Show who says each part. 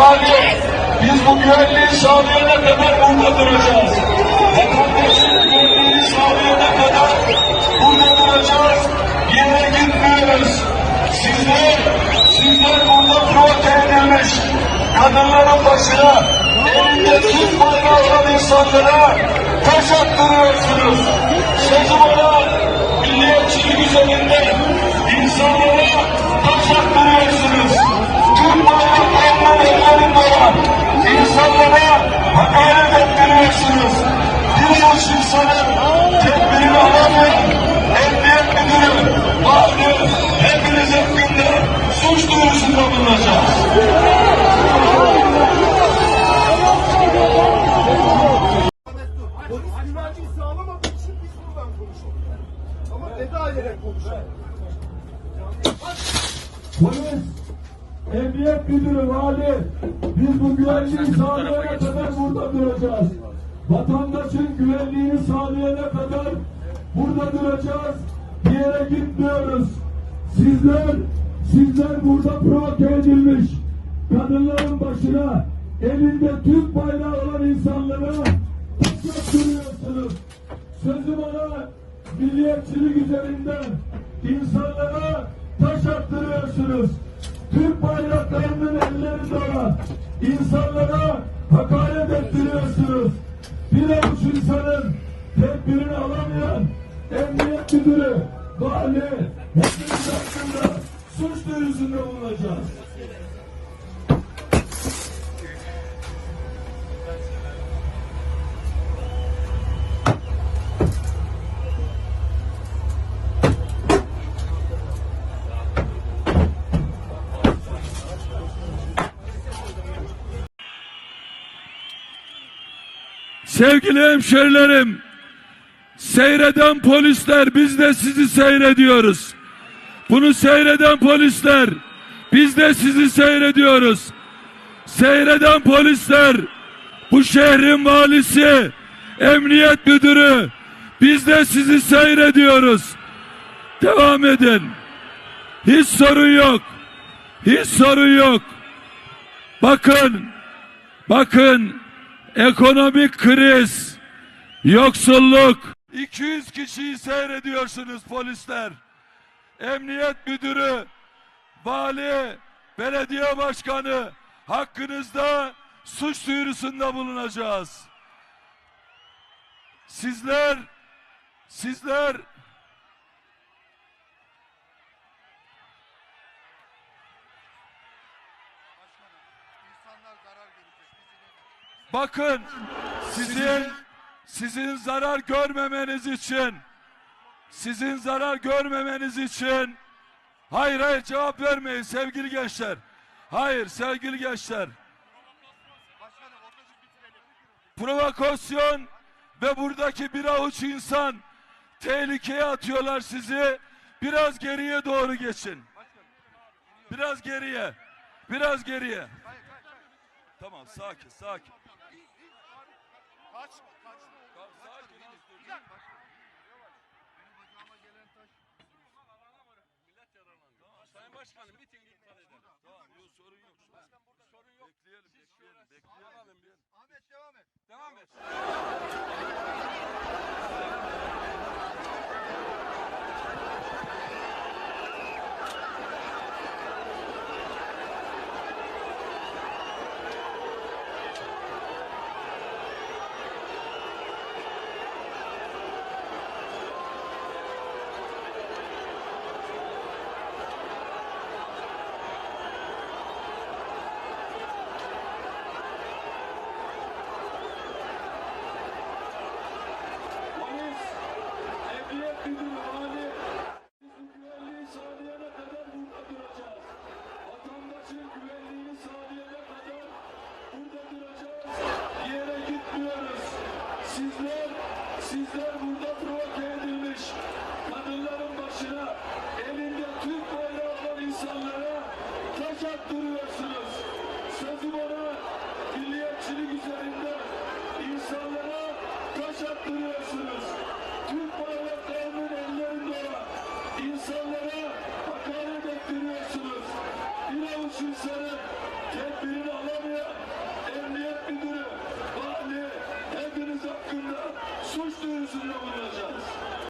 Speaker 1: vali, biz bu güvenliği sağlayana kadar burada duracağız. Vatandaşın güvenliğini sağlayana kadar burada duracağız. Yere gitmiyoruz. Sizler, sizler burada provoke edilmiş kadınların başına elinde Türk bayrağı olan insanlara taş attırıyorsunuz. Sözü bana milliyetçilik üzerinden insanlara insanın tedbirini alamayan emniyet müdürü, vali, hepiniz hakkında suç duyurusunda. Polis, emniyet müdürü, vali, biz bu güvenliği sağlayana kadar burada duracağız. Vatandaşın güvenliğini sağlayana kadar burada duracağız. Bir yere gitmiyoruz. Sizler, sizler burada provoke edilmiş kadınların başına elinde Türk bayrağı olan insanlara taş duruyorsunuz. Sözü bana milliyetçilik üzerinden insanlara taş attırıyorsunuz. Türk bayraklarının ellerinde olan insanlara hakaret ettiriyorsunuz. Bir avuç insanın tedbirini alamayan emniyet müdürü, vali, hepimiz hakkında suç duyurusunda bulunacağız. Sevgili hemşerilerim, seyreden polisler biz de sizi seyrediyoruz. Bunu seyreden polisler biz de sizi seyrediyoruz. Seyreden polisler bu şehrin valisi, emniyet müdürü biz de sizi seyrediyoruz. Devam edin. Hiç sorun yok. Hiç sorun yok. Bakın, bakın ekonomik kriz, yoksulluk. 200 kişiyi seyrediyorsunuz polisler. Emniyet müdürü, vali, belediye başkanı hakkınızda suç duyurusunda bulunacağız. Sizler, sizler Bakın sizin sizin zarar görmemeniz için sizin zarar görmemeniz için hayır hayır cevap vermeyin sevgili gençler. Hayır sevgili gençler. Provokasyon ve buradaki bir avuç insan tehlikeye atıyorlar sizi. Biraz geriye doğru geçin. Biraz geriye. Biraz geriye. Tamam sakin sakin. Kaç, kaçtı o. Bir dakika. Sayın Başkanım miting iptal eder. Tamam yok sorun yok. Sorun yok. Bekleyelim bekleyelim bekleyelim. Ahmet devam et. Devam et. Sizler, sizler burada provoke edilmiş kadınların başına elinde Türk bayrağı olan insanlara taş attırıyorsunuz. Sözüm ona milliyetçilik üzerinde insanlara taş attırıyorsunuz. Türk bayraklarının ellerinde olan insanlara hakaret ettiriyorsunuz. Bir avuç insana